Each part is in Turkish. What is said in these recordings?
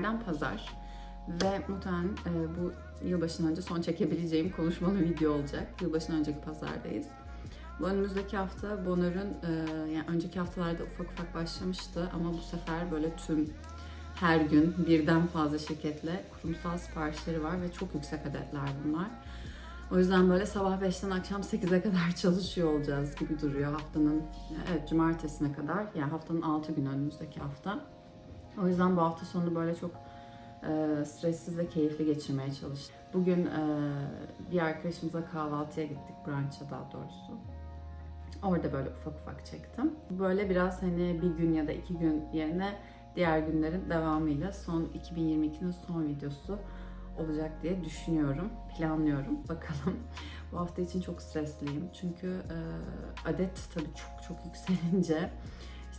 Günlerden pazar ve muhtemelen e, bu yılbaşından önce son çekebileceğim konuşmalı video olacak. Yılbaşından önceki pazardayız. Bu önümüzdeki hafta Bonheur'un e, yani önceki haftalarda ufak ufak başlamıştı ama bu sefer böyle tüm her gün birden fazla şirketle kurumsal siparişleri var ve çok yüksek adetler bunlar. O yüzden böyle sabah 5'ten akşam 8'e kadar çalışıyor olacağız gibi duruyor haftanın. Evet cumartesine kadar yani haftanın 6 günü önümüzdeki hafta. O yüzden bu hafta sonu böyle çok e, stressiz ve keyifli geçirmeye çalıştım. Bugün e, bir arkadaşımıza kahvaltıya gittik, brunch'a daha doğrusu. Orada böyle ufak ufak çektim. Böyle biraz hani bir gün ya da iki gün yerine diğer günlerin devamıyla son 2022'nin son videosu olacak diye düşünüyorum, planlıyorum. Bakalım. Bu hafta için çok stresliyim. Çünkü e, adet tabii çok çok yükselince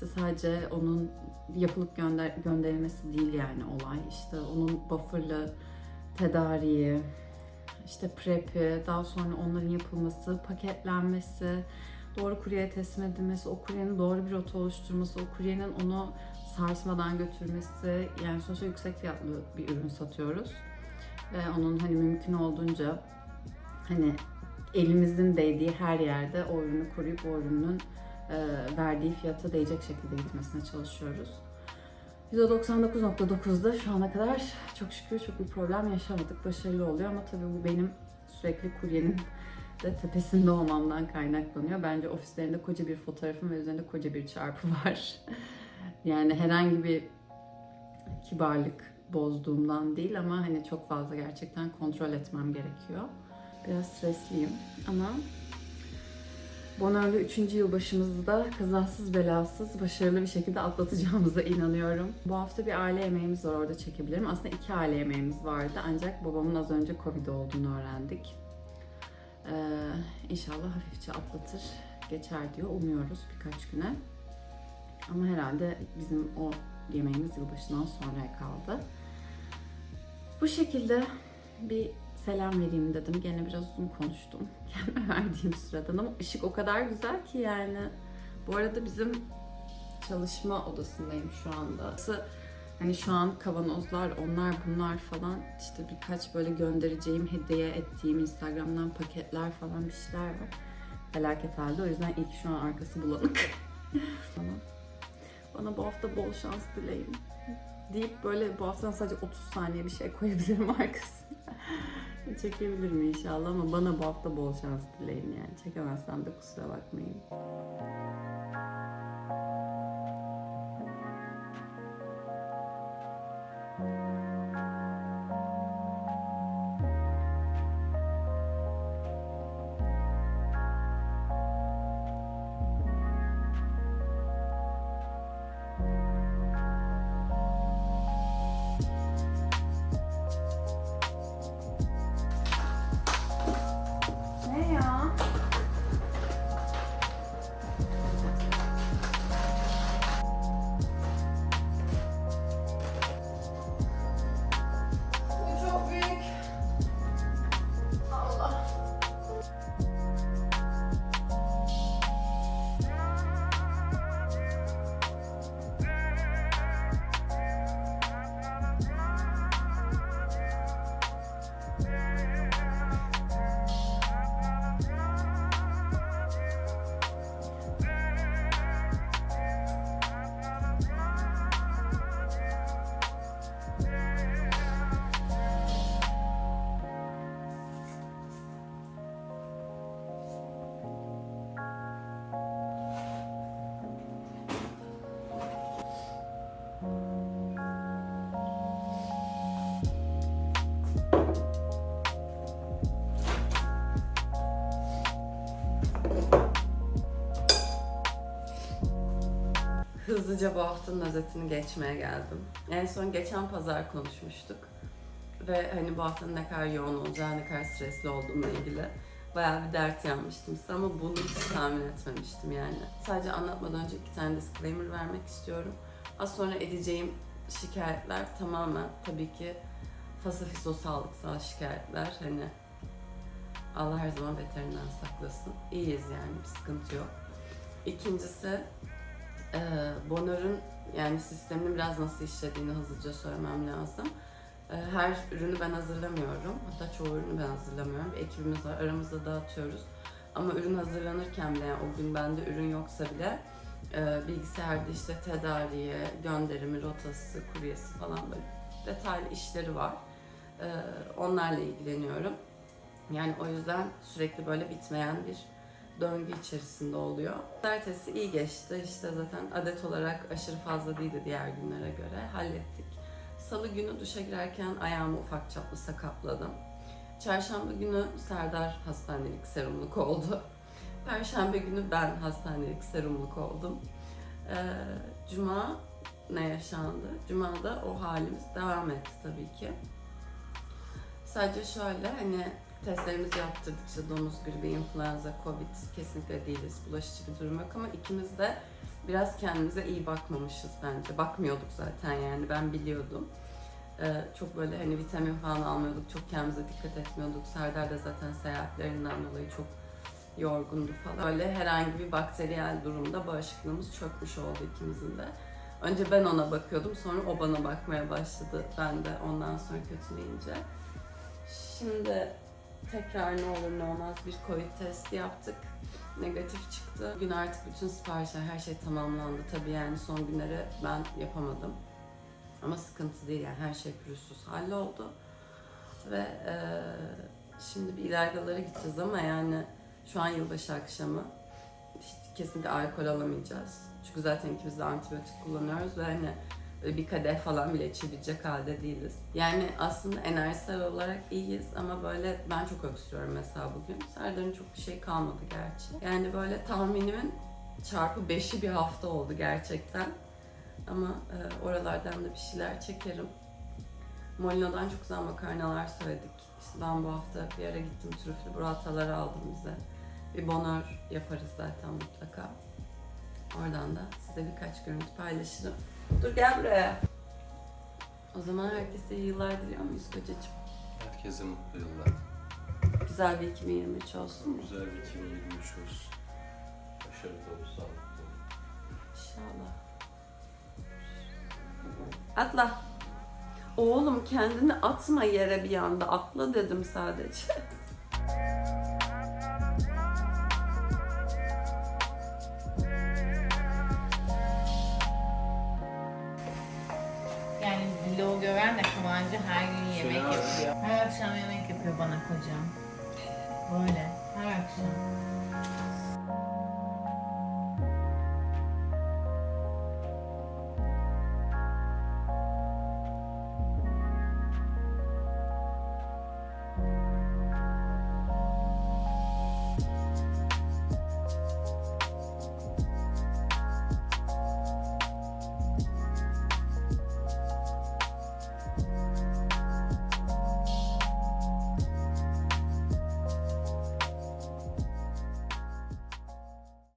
işte sadece onun yapılıp gönder gönderilmesi değil yani olay. İşte onun bufferlı tedariği, işte prep'i, daha sonra onların yapılması, paketlenmesi, doğru kuryeye teslim edilmesi, o kuryenin doğru bir rota oluşturması, o kuryenin onu sarsmadan götürmesi. Yani sonuçta yüksek fiyatlı bir ürün satıyoruz. Ve onun hani mümkün olduğunca hani elimizin değdiği her yerde o ürünü koruyup o ürünün verdiği fiyata değecek şekilde gitmesine çalışıyoruz. %99.9'da şu ana kadar çok şükür çok bir problem yaşamadık. Başarılı oluyor ama tabii bu benim sürekli kuryenin de tepesinde olmamdan kaynaklanıyor. Bence ofislerinde koca bir fotoğrafım ve üzerinde koca bir çarpı var. yani herhangi bir kibarlık bozduğumdan değil ama hani çok fazla gerçekten kontrol etmem gerekiyor. Biraz stresliyim ama Bonarlı 3. yılbaşımızı da kazasız belasız başarılı bir şekilde atlatacağımıza inanıyorum. Bu hafta bir aile yemeğimiz var orada çekebilirim. Aslında iki aile yemeğimiz vardı ancak babamın az önce Covid olduğunu öğrendik. Ee, inşallah hafifçe atlatır, geçer diyor. Umuyoruz birkaç güne. Ama herhalde bizim o yemeğimiz yılbaşından sonraya kaldı. Bu şekilde bir selam vereyim dedim. Gene biraz uzun konuştum. Kendime verdiğim süreden ama ışık o kadar güzel ki yani. Bu arada bizim çalışma odasındayım şu anda. Hani şu an kavanozlar, onlar bunlar falan işte birkaç böyle göndereceğim, hediye ettiğim Instagram'dan paketler falan bir şeyler var. Felaket halde. O yüzden ilk şu an arkası bulanık. Ama bana bu hafta bol şans dileyin. Deyip böyle bu haftadan sadece 30 saniye bir şey koyabilirim arkasına. Çekebilirim inşallah ama bana bu hafta bol şans dileyin yani. Çekemezsem de kusura bakmayın. Hızlıca bu haftanın özetini geçmeye geldim. En son geçen pazar konuşmuştuk. Ve hani bu haftanın ne kadar yoğun olacağı, ne kadar stresli olduğumla ilgili bayağı bir dert yanmıştım size ama bunu hiç tahmin etmemiştim yani. Sadece anlatmadan önce iki tane disclaimer vermek istiyorum. Az sonra edeceğim şikayetler tamamen tabii ki fasafiso sağlıksal şikayetler. Hani Allah her zaman beterinden saklasın. İyiyiz yani bir sıkıntı yok. İkincisi ee, Bonheur'un yani sisteminin biraz nasıl işlediğini hızlıca söylemem lazım. Ee, Her ürünü ben hazırlamıyorum. Hatta çoğu ürünü ben hazırlamıyorum. Bir ekibimiz var. Aramızda dağıtıyoruz. Ama ürün hazırlanırken bile yani o gün bende ürün yoksa bile e, bilgisayarda işte tedariği, gönderimi, rotası, kuryesi falan böyle detaylı işleri var. Ee, Onlarla ilgileniyorum. Yani o yüzden sürekli böyle bitmeyen bir döngü içerisinde oluyor. Pazartesi iyi geçti. İşte zaten adet olarak aşırı fazla değildi diğer günlere göre. Hallettik. Salı günü duşa girerken ayağımı ufak çaplı sakatladım. Çarşamba günü Serdar hastanelik serumluk oldu. Perşembe günü ben hastanelik serumluk oldum. Ee, Cuma ne yaşandı? Cuma'da o halimiz devam etti tabii ki. Sadece şöyle hani testlerimizi yaptırdık işte domuz gribi, influenza, covid kesinlikle değiliz. Bulaşıcı bir durum yok ama ikimiz de biraz kendimize iyi bakmamışız bence. Bakmıyorduk zaten yani ben biliyordum. Ee, çok böyle hani vitamin falan almıyorduk, çok kendimize dikkat etmiyorduk. Serdar da zaten seyahatlerinden dolayı çok yorgundu falan. Öyle herhangi bir bakteriyel durumda bağışıklığımız çökmüş oldu ikimizin de. Önce ben ona bakıyordum, sonra o bana bakmaya başladı. Ben de ondan sonra kötüleyince. Şimdi tekrar ne olur ne olmaz bir Covid testi yaptık. Negatif çıktı. Bugün artık bütün siparişler, her şey tamamlandı. Tabii yani son günleri ben yapamadım. Ama sıkıntı değil yani her şey pürüzsüz halloldu. Ve eee, şimdi bir ilergalara gideceğiz ama yani şu an yılbaşı akşamı hiç kesinlikle alkol alamayacağız. Çünkü zaten ikimiz de antibiyotik kullanıyoruz ve hani bir kadeh falan bile içebilecek halde değiliz. Yani aslında enerjisel olarak iyiyiz ama böyle ben çok öksürüyorum mesela bugün. Serdar'ın çok bir şey kalmadı gerçi. Yani böyle tahminimin çarpı beşi bir hafta oldu gerçekten. Ama e, oralardan da bir şeyler çekerim. Molino'dan çok güzel makarnalar söyledik. İşte ben bu hafta bir ara gittim trüflü burratalar aldım bize. Bir bonör yaparız zaten mutlaka. Oradan da size birkaç görüntü paylaşırım. Dur gel buraya. O zaman herkese iyi yıllar diliyor muyuz kocacığım? Herkese mutlu yıllar. Güzel bir 2023 olsun? Güzel bir 2023 olsun. Başarılı dolu, sağlıklı. İnşallah. Atla. Oğlum kendini atma yere bir anda. Atla dedim sadece. gören de Kıvancı her gün yemek yapıyor. Her akşam yemek yapıyor bana kocam. Böyle her akşam.